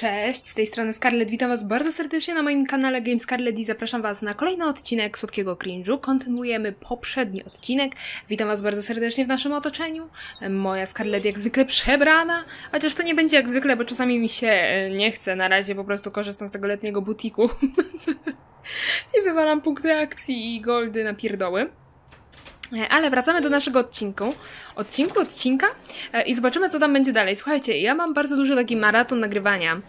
Cześć, z tej strony Scarlett, witam was bardzo serdecznie na moim kanale Game Scarlett i zapraszam was na kolejny odcinek Słodkiego Cringe'u. Kontynuujemy poprzedni odcinek. Witam was bardzo serdecznie w naszym otoczeniu. Moja Scarlett jak zwykle przebrana, chociaż to nie będzie jak zwykle, bo czasami mi się e, nie chce. Na razie po prostu korzystam z tego letniego butiku. I wywalam punkty akcji i goldy na pierdoły. Ale wracamy do naszego odcinku. Odcinku, odcinka e, i zobaczymy, co tam będzie dalej. Słuchajcie, ja mam bardzo duży taki maraton nagrywania.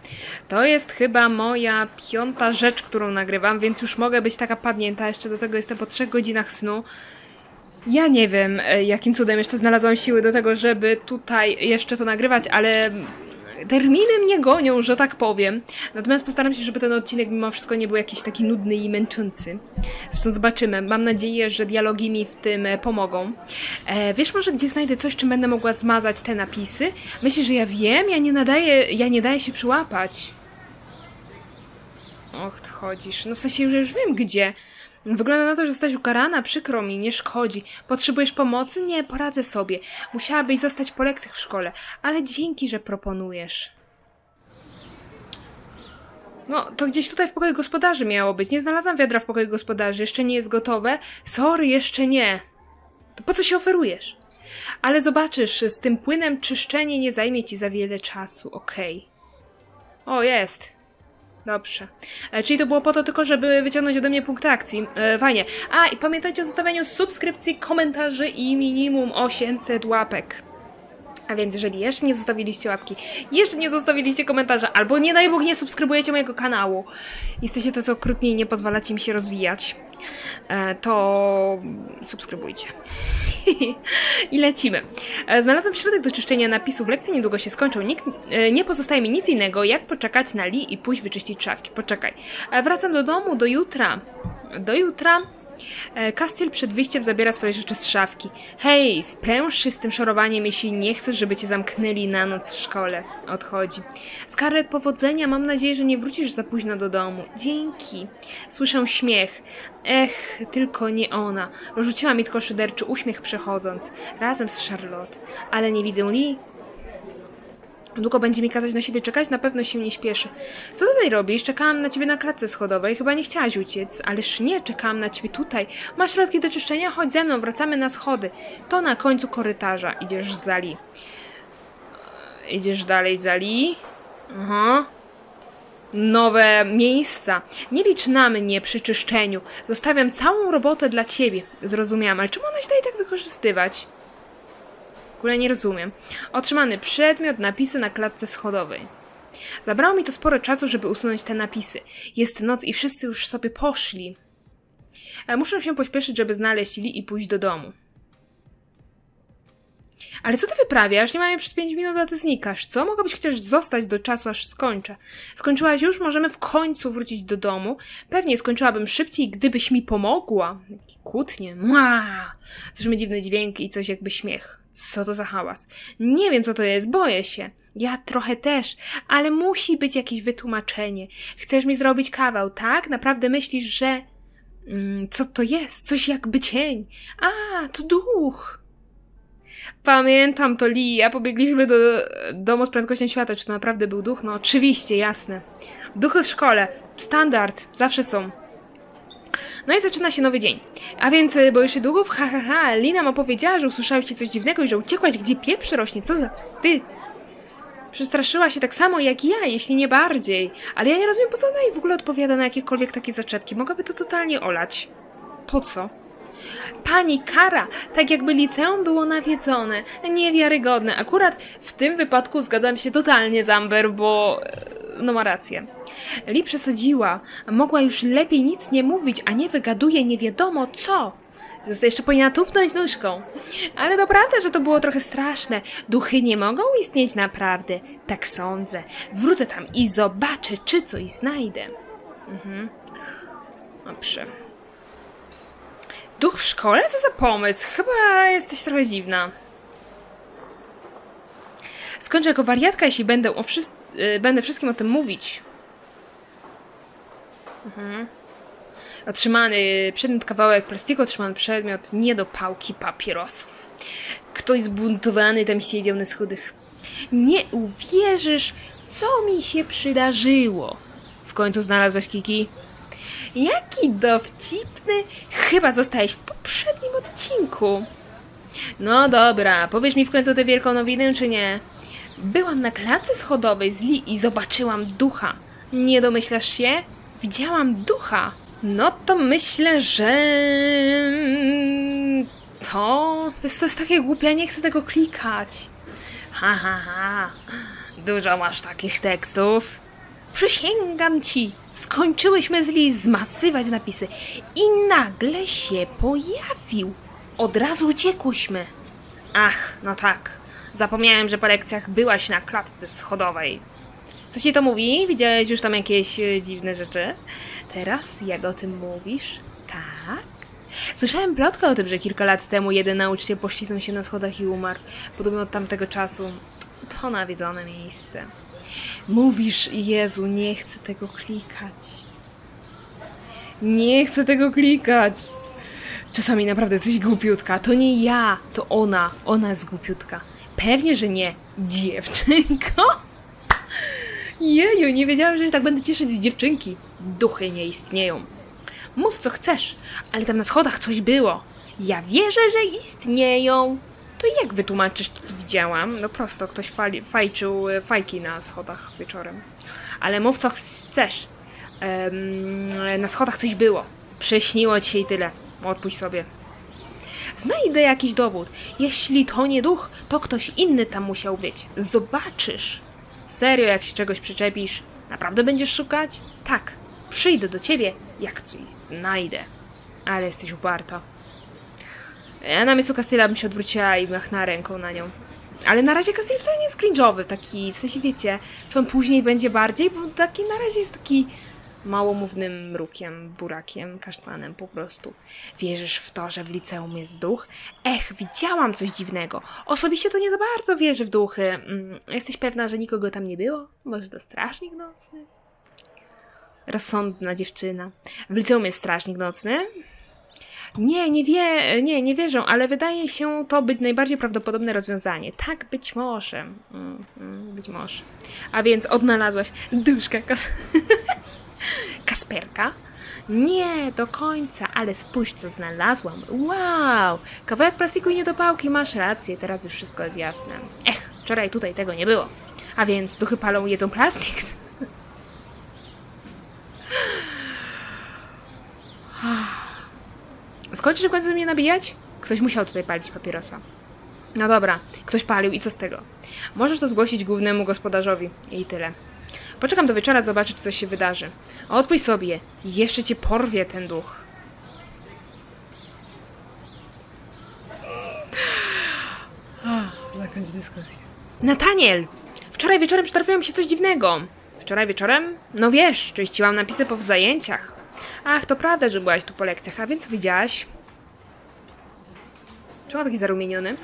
To jest chyba moja piąta rzecz, którą nagrywam, więc już mogę być taka padnięta. Jeszcze do tego jestem po trzech godzinach snu. Ja nie wiem, e, jakim cudem jeszcze znalazłam siły do tego, żeby tutaj jeszcze to nagrywać, ale terminy mnie gonią, że tak powiem. Natomiast postaram się, żeby ten odcinek mimo wszystko nie był jakiś taki nudny i męczący. Zresztą zobaczymy. Mam nadzieję, że dialogi mi w tym e, pomogą. E, wiesz może, gdzie znajdę coś, czym będę mogła zmazać te napisy? Myślisz, że ja wiem? Ja nie nadaję, ja nie daję się przyłapać. Och, chodzisz. No w sensie, że już wiem gdzie. Wygląda na to, że jesteś ukarana, przykro mi, nie szkodzi. Potrzebujesz pomocy? Nie, poradzę sobie. Musiałabyś zostać po lekcjach w szkole, ale dzięki, że proponujesz. No, to gdzieś tutaj w pokoju gospodarzy miało być. Nie znalazłam wiadra w pokoju gospodarzy. Jeszcze nie jest gotowe. Sorry, jeszcze nie. To po co się oferujesz? Ale zobaczysz, z tym płynem czyszczenie nie zajmie ci za wiele czasu, okej. O, jest. Dobrze. E, czyli to było po to tylko, żeby wyciągnąć ode mnie punkt akcji. E, fajnie. A, i pamiętajcie o zostawianiu subskrypcji, komentarzy i minimum 800 łapek. A więc jeżeli jeszcze nie zostawiliście łapki, jeszcze nie zostawiliście komentarza, albo nie daj Bóg nie subskrybujecie mojego kanału, jesteście tacy okrutni i nie pozwalacie mi się rozwijać, e, to subskrybujcie. I lecimy. E, Znalazłem środek do czyszczenia napisów. Lekcje niedługo się skończą. Nikt, e, nie pozostaje mi nic innego, jak poczekać na Li i pójść wyczyścić szafki. Poczekaj. Wracam do domu do jutra. Do jutra. E, Castiel przed wyjściem zabiera swoje rzeczy z szafki. Hej, spręż się z tym szorowaniem, jeśli nie chcesz, żeby cię zamknęli na noc w szkole. Odchodzi. Scarlett, powodzenia. Mam nadzieję, że nie wrócisz za późno do domu. Dzięki. Słyszę śmiech. Ech, tylko nie ona. Rzuciła mi tylko szyderczy uśmiech przechodząc. Razem z Charlotte. Ale nie widzę Lee. Długo będzie mi kazać na siebie czekać? Na pewno się nie śpieszy. Co tutaj robisz? Czekałam na ciebie na klatce schodowej. Chyba nie chciałaś uciec. Ależ nie, czekałam na ciebie tutaj. Masz środki do czyszczenia? Chodź ze mną, wracamy na schody. To na końcu korytarza. Idziesz za Li. Idziesz dalej za. Aha. Nowe miejsca. Nie licz na mnie przy czyszczeniu. Zostawiam całą robotę dla ciebie. Zrozumiałam, ale czemu ona się daje tak wykorzystywać? Ogóle nie rozumiem. Otrzymany przedmiot, napisy na klatce schodowej. Zabrało mi to sporo czasu, żeby usunąć te napisy. Jest noc i wszyscy już sobie poszli. E, Muszę się pośpieszyć, żeby znaleźć Li i pójść do domu. Ale co ty wyprawiasz? Nie mam jej przez 5 minut, a ty znikasz. Co? Mogłabyś chociaż zostać do czasu, aż skończę. Skończyłaś już? Możemy w końcu wrócić do domu. Pewnie skończyłabym szybciej, gdybyś mi pomogła. Kłótnie. Mua! Słyszymy dziwny dźwięk i coś jakby śmiech. Co to za hałas? Nie wiem, co to jest. Boję się. Ja trochę też, ale musi być jakieś wytłumaczenie. Chcesz mi zrobić kawał, tak? Naprawdę myślisz, że... Mm, co to jest? Coś jakby cień. A, to duch. Pamiętam to Lee, ja pobiegliśmy do domu z prędkością światła. Czy to naprawdę był duch? No oczywiście, jasne. Duchy w szkole. Standard. Zawsze są. No i zaczyna się nowy dzień. A więc, y, boisz się duchów? Ha, ha, ha. Lina ma powiedziała, że usłyszałeś coś dziwnego i że uciekłaś, gdzie pieprz rośnie. Co za wstyd. Przestraszyła się tak samo jak ja, jeśli nie bardziej. Ale ja nie rozumiem, po co ona jej w ogóle odpowiada na jakiekolwiek takie zaczepki. Mogłaby to totalnie olać. Po co? Pani Kara, tak jakby liceum było nawiedzone. Niewiarygodne. Akurat w tym wypadku zgadzam się totalnie z Amber, bo e, no ma rację. Li przesadziła. Mogła już lepiej nic nie mówić, a nie wygaduje nie wiadomo co. Zostaje jeszcze powinna tupnąć nóżką. Ale to prawda, że to było trochę straszne. Duchy nie mogą istnieć naprawdę. Tak sądzę. Wrócę tam i zobaczę, czy coś znajdę. Mhm. Dobrze. Duch w szkole? Co za pomysł? Chyba jesteś trochę dziwna. Skończę jako wariatka, jeśli będę, o wszys- y, będę wszystkim o tym mówić. Mhm. Otrzymany przedmiot, kawałek plastiku, otrzymany przedmiot, nie do pałki papierosów. Ktoś zbuntowany tam siedział na schodach. Nie uwierzysz, Co mi się przydarzyło? W końcu znalazłaś Kiki? Jaki dowcipny! Chyba zostałeś w poprzednim odcinku. No dobra, powiesz mi w końcu tę wielką nowinę, czy nie? Byłam na klatce schodowej z Li i zobaczyłam ducha. Nie domyślasz się? Widziałam ducha. No to myślę, że... To... To jest takie głupie, ja nie chcę tego klikać. Ha, ha, ha. Dużo masz takich tekstów. Przysięgam ci, skończyłyśmy z zmasywać napisy i nagle się pojawił. Od razu uciekłyśmy. Ach, no tak. Zapomniałem, że po lekcjach byłaś na klatce schodowej. Co ci to mówi? Widziałeś już tam jakieś e, dziwne rzeczy? Teraz, jak o tym mówisz? Tak? Słyszałem plotkę o tym, że kilka lat temu jeden nauczyciel poślizgnął się na schodach i umarł. Podobno od tamtego czasu. To nawiedzone miejsce. Mówisz, Jezu, nie chcę tego klikać. Nie chcę tego klikać. Czasami naprawdę jesteś głupiutka. To nie ja, to ona. Ona jest głupiutka. Pewnie, że nie. Dziewczynko? Jeju, nie wiedziałam, że się tak będę cieszyć z dziewczynki. Duchy nie istnieją. Mów co chcesz, ale tam na schodach coś było. Ja wierzę, że istnieją. To jak wytłumaczysz to, co widziałam? No prosto, ktoś fali, fajczył e, fajki na schodach wieczorem. Ale mów co chcesz. Na schodach coś było. Prześniło ci się i tyle. Odpuść sobie. Znajdę jakiś dowód. Jeśli to nie duch, to ktoś inny tam musiał być. Zobaczysz. Serio, jak się czegoś przyczepisz, naprawdę będziesz szukać? Tak, przyjdę do ciebie, jak coś znajdę. Ale jesteś uparta. Ja na miejscu Castilla bym się odwróciła i machnęła ręką na nią. Ale na razie Castiel wcale nie jest cringe'owy, taki, w sensie wiecie, czy on później będzie bardziej, bo taki na razie jest taki małomównym mrukiem, burakiem, kasztanem po prostu. Wierzysz w to, że w liceum jest duch? Ech, widziałam coś dziwnego. Osobiście to nie za bardzo wierzę w duchy. Mm, jesteś pewna, że nikogo tam nie było? Może to strażnik nocny? Rozsądna dziewczyna. W liceum jest strażnik nocny? Nie, nie wie, nie, nie wierzę, ale wydaje się to być najbardziej prawdopodobne rozwiązanie. Tak, być może. Mm, być może. A więc odnalazłaś duszka kas Kasperka? Nie, do końca, ale spójrz, co znalazłam. Wow! Kawałek plastiku i niedopałki, masz rację, teraz już wszystko jest jasne. Ech, wczoraj tutaj tego nie było. A więc duchy palą jedzą plastik? Skończysz w końcu mnie nabijać? Ktoś musiał tutaj palić papierosa. No dobra, ktoś palił i co z tego? Możesz to zgłosić głównemu gospodarzowi i tyle. Poczekam do wieczora, zobaczę, czy coś się wydarzy. Odpuść sobie, jeszcze cię porwie ten duch. Zakończ dyskusję. Nataniel! Wczoraj wieczorem przytrafiło mi się coś dziwnego. Wczoraj wieczorem? No wiesz, czyściłam napisy po zajęciach. Ach, to prawda, że byłaś tu po lekcjach, a więc widziałaś? Czemu taki zarumieniony?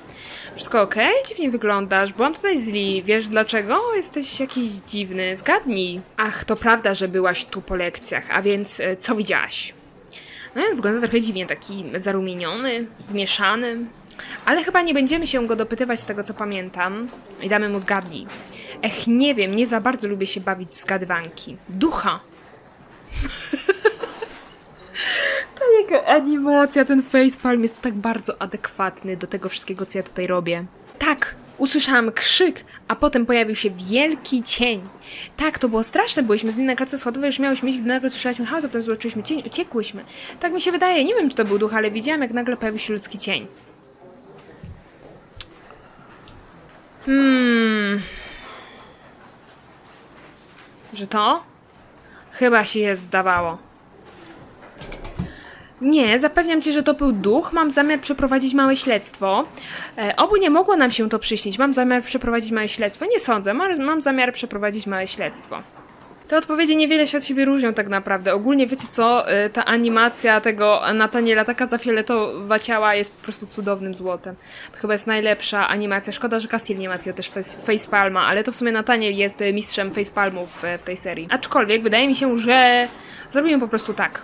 Wszystko okej? Dziwnie wyglądasz. Byłam tutaj z Lee. Wiesz dlaczego? Jesteś jakiś dziwny. Zgadnij. Ach, to prawda, że byłaś tu po lekcjach, a więc e, co widziałaś? No, wygląda trochę dziwnie, taki zarumieniony, zmieszany. Ale chyba nie będziemy się go dopytywać z tego, co pamiętam. I damy mu zgadnij. Ech, nie wiem, nie za bardzo lubię się bawić w zgadywanki. Ducha! Jego animacja, ten facepalm jest tak bardzo adekwatny do tego wszystkiego, co ja tutaj robię. Tak, usłyszałam krzyk, a potem pojawił się wielki cień. Tak, to było straszne, byliśmy z nim na klatce schodowej, już miałyśmy iść, gdy nagle słyszeliśmy chaos, a potem zobaczyliśmy cień, uciekłyśmy. Tak mi się wydaje, nie wiem, czy to był duch, ale widziałam, jak nagle pojawił się ludzki cień. Hmm. Że to? Chyba się je zdawało. Nie, zapewniam cię, że to był duch. Mam zamiar przeprowadzić małe śledztwo. E, obu nie mogło nam się to przyśnić. Mam zamiar przeprowadzić małe śledztwo. Nie sądzę, mam, mam zamiar przeprowadzić małe śledztwo. Te odpowiedzi niewiele się od siebie różnią tak naprawdę. Ogólnie wiecie co, E, ta animacja tego Nataniela, taka zafioletowa ciała jest po prostu cudownym złotem. To chyba jest najlepsza animacja. Szkoda, że Castiel nie ma takiego też face- facepalma, ale to w sumie Nataniel jest e, mistrzem facepalmów e, w tej serii. Aczkolwiek wydaje mi się, że zrobimy po prostu tak.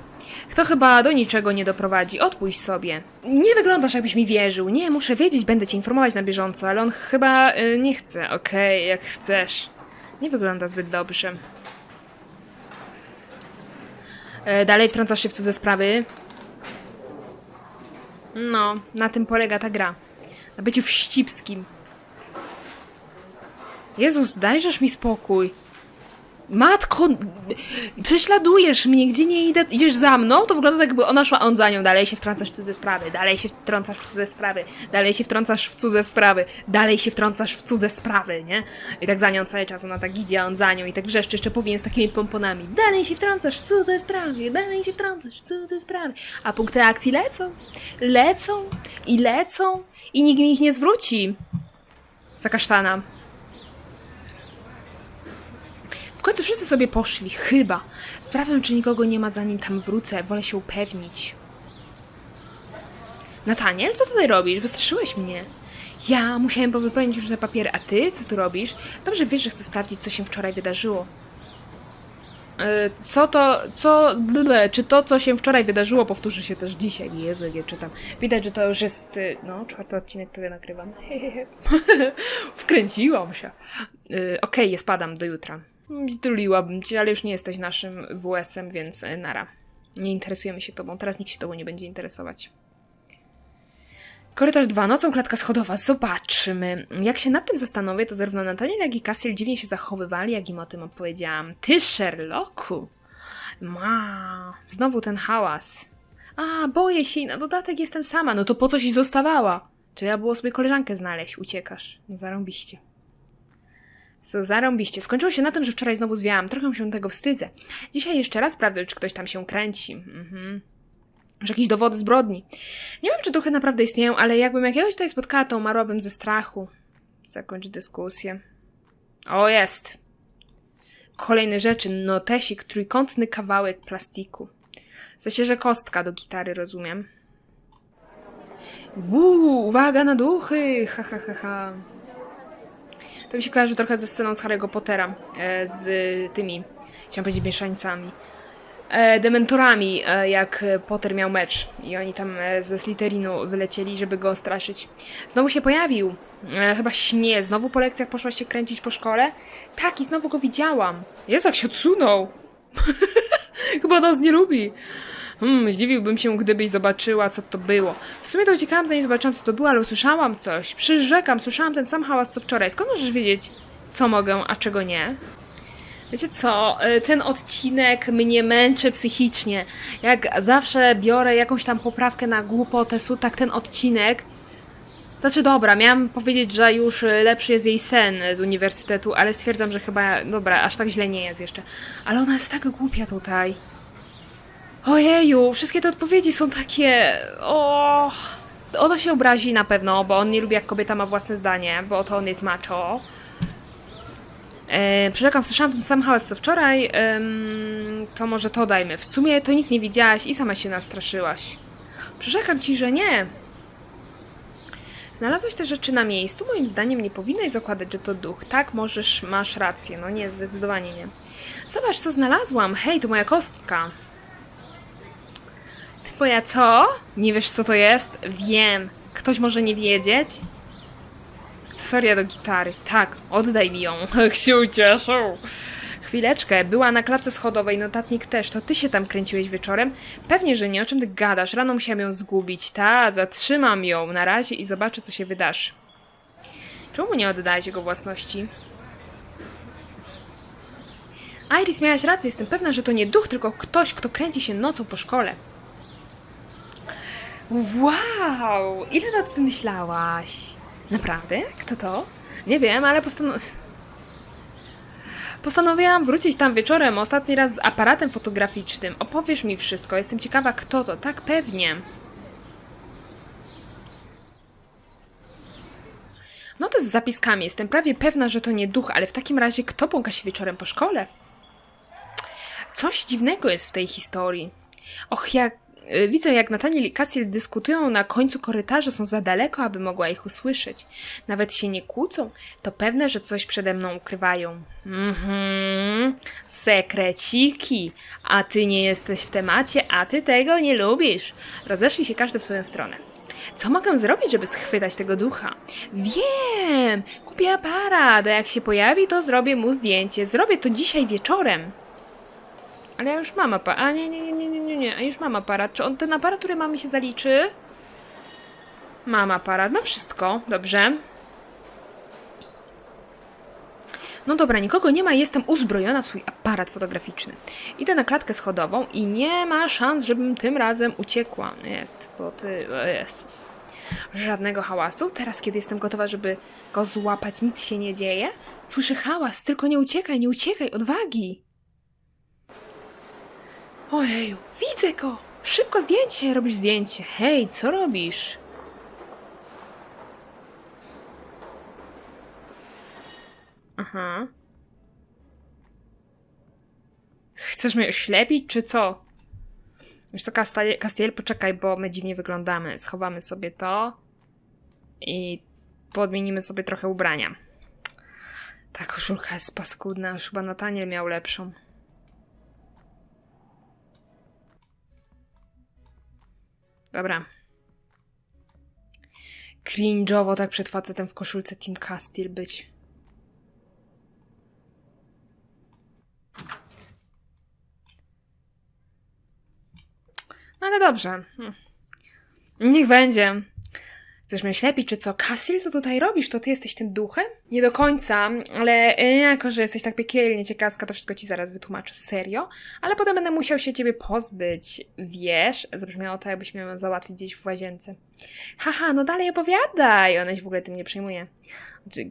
Kto chyba do niczego nie doprowadzi, odpuść sobie. Nie wyglądasz, jakbyś mi wierzył. Nie, muszę wiedzieć, będę cię informować na bieżąco, ale on chyba y, nie chce. Okej, jak chcesz. Nie wygląda zbyt dobrze. E, dalej wtrącasz się w cudze sprawy. No, na tym polega ta gra. Na byciu wścibskim. Jezus, dajżesz mi spokój. Matko, prześladujesz mnie, gdzie nie idę, idziesz za mną, to wygląda tak, jakby ona szła, a on za nią, dalej się wtrącasz w cudze sprawy, dalej się wtrącasz w cudze sprawy, dalej się wtrącasz w cudze sprawy, dalej się wtrącasz w cudze sprawy, nie? I tak za nią cały czas, ona tak idzie, a on za nią i tak wrzeszczy, jeszcze powinien z takimi pomponami, dalej się wtrącasz w cudze sprawy, dalej się wtrącasz w cudze sprawy, a punkty akcji lecą, lecą i lecą i nikt mi ich nie zwróci. Za kasztana. W końcu wszyscy sobie poszli, chyba. Sprawdzę, czy nikogo nie ma, zanim tam wrócę. Wolę się upewnić. Nataniel, co tutaj robisz? Wystraszyłeś mnie. Ja musiałem powypełnić różne papiery, a ty? Co tu robisz? Dobrze wiesz, że chcę sprawdzić, co się wczoraj wydarzyło. E, Co to, co, ble, czy to, co się wczoraj wydarzyło, powtórzy się też dzisiaj? Jezu, jak ja czytam. Widać, że to już jest, y, no, czwarty odcinek, który nagrywam. Wkręciłam się. Y, Okej, ja spadam do jutra. Tuliłabym cię, ale już nie jesteś naszym WS-em, więc y, nara. Nie interesujemy się tobą. Teraz nikt się tobą nie będzie interesować. Korytarz 2, nocą klatka schodowa. Zobaczmy. Jak się nad tym zastanowię, to zarówno Nathaniel, jak i Cassiel dziwnie się zachowywali, jak im o tym opowiedziałam. Ty, Sherlocku! Ma, znowu ten hałas. A, boję się i na dodatek jestem sama. No to po co ci zostawała? Ja było sobie koleżankę znaleźć? Uciekasz. No zarąbiście. Co zarąbiście. Skończyło się na tym, że wczoraj znowu zwiałam. Trochę się tego wstydzę. Dzisiaj jeszcze raz sprawdzę, czy ktoś tam się kręci. Mhm. Że jakieś dowody zbrodni. Nie wiem, czy duchy naprawdę istnieją, ale jakbym jakiegoś tutaj spotkała, to umarłabym ze strachu. Zakończ dyskusję. O, jest. Kolejne rzeczy. Notesik, trójkątny kawałek plastiku. W sensie, że kostka do gitary, rozumiem. Uuu, uwaga na duchy! Ha, ha, ha, ha. To mi się kojarzy trochę ze sceną z Harry'ego Pottera. E, z tymi, chciałam powiedzieć, mieszańcami. E, dementorami, e, jak Potter miał mecz i oni tam ze Slytherinu wylecieli, żeby go straszyć. Znowu się pojawił. Chyba śnie. Znowu po lekcjach poszła się kręcić po szkole. Tak, i znowu go widziałam. Jezu, jak się odsunął. chyba nas nie lubi. Hmm, zdziwiłbym się, gdybyś zobaczyła, co to było. W sumie to uciekałam, zanim zobaczyłam, co to było, ale usłyszałam coś. Przyrzekam, słyszałam ten sam hałas, co wczoraj. Skąd możesz wiedzieć, co mogę, a czego nie? Wiecie co, y, ten odcinek mnie męczy psychicznie. Jak zawsze biorę jakąś tam poprawkę na głupotę, tak ten odcinek. Znaczy, dobra, miałam powiedzieć, że już y, lepszy jest jej sen z uniwersytetu, ale stwierdzam, że chyba, dobra, aż tak źle nie jest jeszcze. Ale ona jest tak głupia tutaj. Ojeju, wszystkie te odpowiedzi są takie. O, o to się obrazi na pewno, bo on nie lubi, jak kobieta ma własne zdanie, bo to on jest macho. E, Przyrzekam, słyszałam ten sam hałas co wczoraj, to może to dajmy. W sumie to nic nie widziałaś i sama się nastraszyłaś. Przyrzekam ci, że nie. Znalazłeś te rzeczy na miejscu? Moim zdaniem nie powinnaś zakładać, że to duch. Tak, możesz, masz rację. No nie, zdecydowanie nie. Zobacz, co znalazłam. Hej, to moja kostka. Twoja co? Nie wiesz, co to jest? Wiem. Ktoś może nie wiedzieć? Akcesoria do gitary. Tak, oddaj mi ją. Jak się ucieszył. Chwileczkę, była na klatce schodowej, notatnik też. To ty się tam kręciłeś wieczorem? Pewnie, że nie. O czym ty gadasz? Rano musiałam ją zgubić. Ta, zatrzymam ją na razie i zobaczę, co się wydarzy. Czemu nie oddałeś jego własności? Iris, miałaś rację. Jestem pewna, że to nie duch, tylko ktoś, kto kręci się nocą po szkole. Wow! Ile nad tym myślałaś? Naprawdę? Kto to? Nie wiem, ale postan... postanowiłam wrócić tam wieczorem, ostatni raz z aparatem fotograficznym. Opowiesz mi wszystko, jestem ciekawa, kto to. Tak, pewnie. No to z zapiskami. Jestem prawie pewna, że to nie duch, ale w takim razie kto błąka się wieczorem po szkole? Coś dziwnego jest w tej historii. Och, jak widzę, jak Nathaniel i Cassiel dyskutują na końcu korytarza, są za daleko, aby mogła ich usłyszeć. Nawet się nie kłócą, to pewne, że coś przede mną ukrywają. Mhm, sekreciki. A ty nie jesteś w temacie, a ty tego nie lubisz. Rozeszli się każdy w swoją stronę. Co mogę zrobić, żeby schwytać tego ducha? Wiem! Kupię aparat, a jak się pojawi, to zrobię mu zdjęcie. Zrobię to dzisiaj wieczorem. Ale ja już mam aparat. A nie, nie, nie, nie, nie, nie, nie. A już mam aparat. Czy on ten aparat, który mamy się zaliczy? Mam aparat, mam wszystko. Dobrze. No dobra, nikogo nie ma, jestem uzbrojona w swój aparat fotograficzny. Idę na klatkę schodową i nie ma szans, żebym tym razem uciekła. Jest, bo ty... Jezus. Żadnego hałasu. Teraz, kiedy jestem gotowa, żeby go złapać, nic się nie dzieje. Słyszę hałas, tylko nie uciekaj, nie uciekaj, odwagi. Ojeju, widzę go! Szybko zdjęcie, robisz zdjęcie. Hej, co robisz? Aha. Chcesz mnie oślepić, czy co? Wiesz co, Castiel, poczekaj, bo my dziwnie wyglądamy. Schowamy sobie to i podmienimy sobie trochę ubrania. Ta koszulka jest paskudna, już chyba Nataniel miał lepszą. Dobra. Cringe'owo tak przed facetem w koszulce Team Castiel być. No ale dobrze. Hm. Niech będzie. Mnie ślepić, czy co? Cassiel, co tutaj robisz? To ty jesteś tym duchem? Nie do końca, ale e, jako, że jesteś tak piekielnie ciekawska, to wszystko ci zaraz wytłumaczę. Serio? Ale potem będę musiał się ciebie pozbyć. Wiesz? Zabrzmiało to, jakbyś miał załatwić gdzieś w łazience. Haha, no dalej opowiadaj! Ona się w ogóle tym nie przejmuje.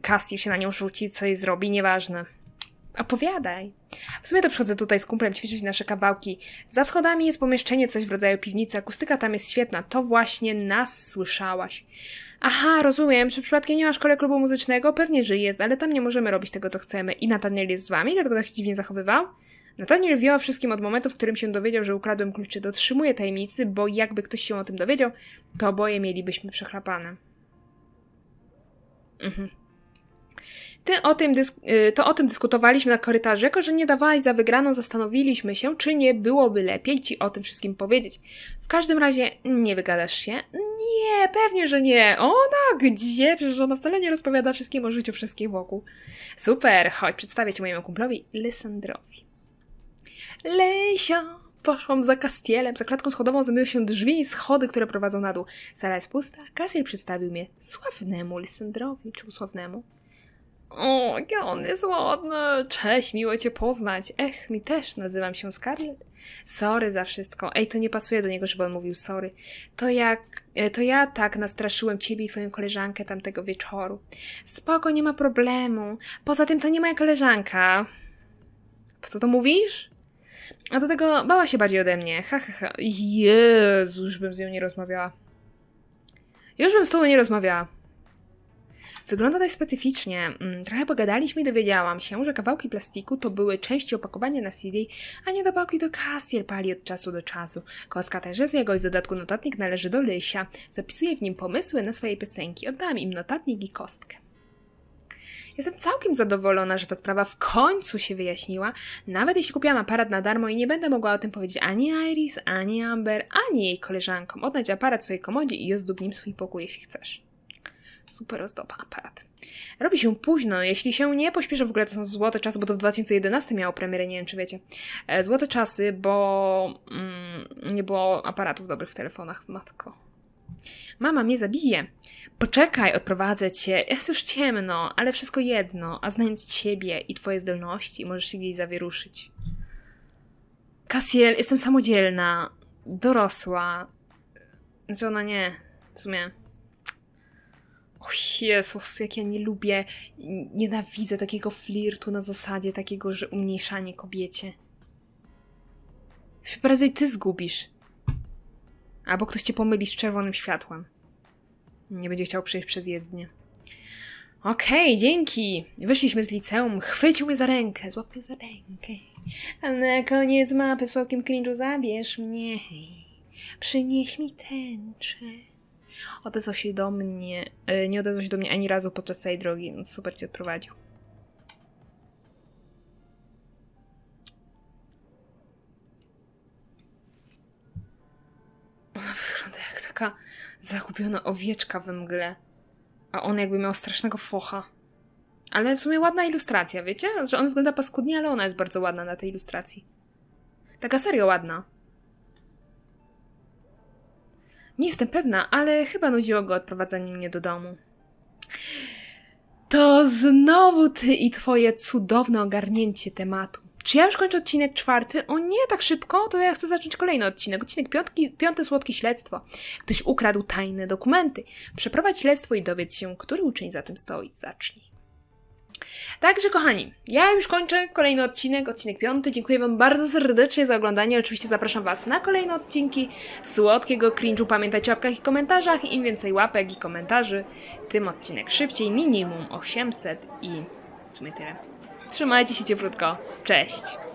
Castiel się na nią rzuci, co jej zrobi, nieważne. Opowiadaj. W sumie to przychodzę tutaj z kumplem ćwiczyć nasze kawałki. Za schodami jest pomieszczenie, coś w rodzaju piwnicy. Akustyka tam jest świetna. To właśnie nas słyszałaś. Aha, rozumiem. Czy przypadkiem nie ma szkoły klubu muzycznego? Pewnie, że jest, ale tam nie możemy robić tego, co chcemy. I Nathaniel jest z wami, dlatego tak się dziwnie zachowywał? Nathaniel wie o wszystkim od momentu, w którym się dowiedział, że ukradłem klucze. Dotrzymuje tajemnicy, bo jakby ktoś się o tym dowiedział, to oboje mielibyśmy przechlapane. Mhm. Ty o tym y, to o tym dyskutowaliśmy na korytarzu. Jako, że nie dawałaś za wygraną, zastanowiliśmy się, czy nie byłoby lepiej ci o tym wszystkim powiedzieć. W każdym razie nie wygadasz się. Nie, pewnie, że nie. Ona gdzie? Przecież ona wcale nie rozpowiada wszystkim o życiu wszystkich wokół. Super, chodź, przedstawię ci mojemu kumplowi Lysandrowi. Lejsia! Poszłam za Kastielem. Za klatką schodową znajdują się drzwi i schody, które prowadzą na dół. Sala jest pusta. Kastiel przedstawił mnie sławnemu Lysandrowi, czy usławnemu. O, jaki on jest ładny. Cześć, miło cię poznać. Ech, mi też, nazywam się Scarlett. Sorry za wszystko. Ej, to nie pasuje do niego, żeby on mówił sorry. To jak, e, to ja tak nastraszyłem ciebie i twoją koleżankę tamtego wieczoru. Spoko, nie ma problemu. Poza tym to nie moja koleżanka. Co to mówisz? A do tego bała się bardziej ode mnie. Ha, ha, ha. Jezu, już bym z nią nie rozmawiała. Już bym z tobą nie rozmawiała. Wygląda dość specyficznie. Mm, Trochę pogadaliśmy i dowiedziałam się, że kawałki plastiku to były części opakowania na CD, a nie dopałki do Castiel pali od czasu do czasu. Kostka też jest jego i w dodatku notatnik należy do Lysia. Zapisuje w nim pomysły na swoje piosenki. Oddałam im notatnik i kostkę. Jestem całkiem zadowolona, że ta sprawa w końcu się wyjaśniła, nawet jeśli kupiłam aparat na darmo i nie będę mogła o tym powiedzieć ani Iris, ani Amber, ani jej koleżankom. Odnajdź aparat w swojej komodzie i ozdób nim swój pokój, jeśli chcesz. Super ozdoba, aparat. Robi się późno, jeśli się nie pośpieszę, w ogóle to są złote czasy, bo to w 2011 miało premierę, nie wiem czy wiecie. E, Złote czasy, bo mm, nie było aparatów dobrych w telefonach, matko. Mama mnie zabije. Poczekaj, odprowadzę cię. Jest już ciemno, ale wszystko jedno, a znając ciebie i twoje zdolności, możesz się gdzieś zawieruszyć. Kasiel, jestem samodzielna, dorosła. Znaczy ona nie, w sumie. O Jezus, jak ja nie lubię, nienawidzę takiego flirtu na zasadzie takiego, że umniejszanie kobiecie. Prędzej ty zgubisz. Albo ktoś cię pomyli z czerwonym światłem. Nie będzie chciał przejść przez jezdnię. Okej, dzięki. Wyszliśmy z liceum, chwycił mnie za rękę, złap za rękę. A na koniec mapy w słodkim cringe'u zabierz mnie. Przynieś mi tęczę. Odezwał się do mnie, e, nie odezwał się do mnie ani razu podczas całej drogi, no super cię odprowadził. Ona wygląda jak taka zagubiona owieczka we mgle, a on jakby miał strasznego focha. Ale w sumie ładna ilustracja, wiecie? Że on wygląda paskudnie, ale ona jest bardzo ładna na tej ilustracji. Taka serio ładna. Nie jestem pewna, ale chyba nudziło go odprowadzanie mnie do domu. To znowu ty i twoje cudowne ogarnięcie tematu. Czy ja już kończę odcinek czwarty? O nie, tak szybko? To ja chcę zacząć kolejny odcinek. Odcinek piątki, piąte słodkie śledztwo. Ktoś ukradł tajne dokumenty. Przeprowadź śledztwo i dowiedz się, który uczeń za tym stoi. Zacznij. Także kochani, ja już kończę kolejny odcinek, odcinek piąty. Dziękuję Wam bardzo serdecznie za oglądanie. Oczywiście zapraszam Was na kolejne odcinki słodkiego cringe'u. Pamiętajcie o łapkach i komentarzach. Im więcej łapek i komentarzy, tym odcinek szybciej. Minimum 800 i w sumie tyle. Trzymajcie się cieplutko. Cześć!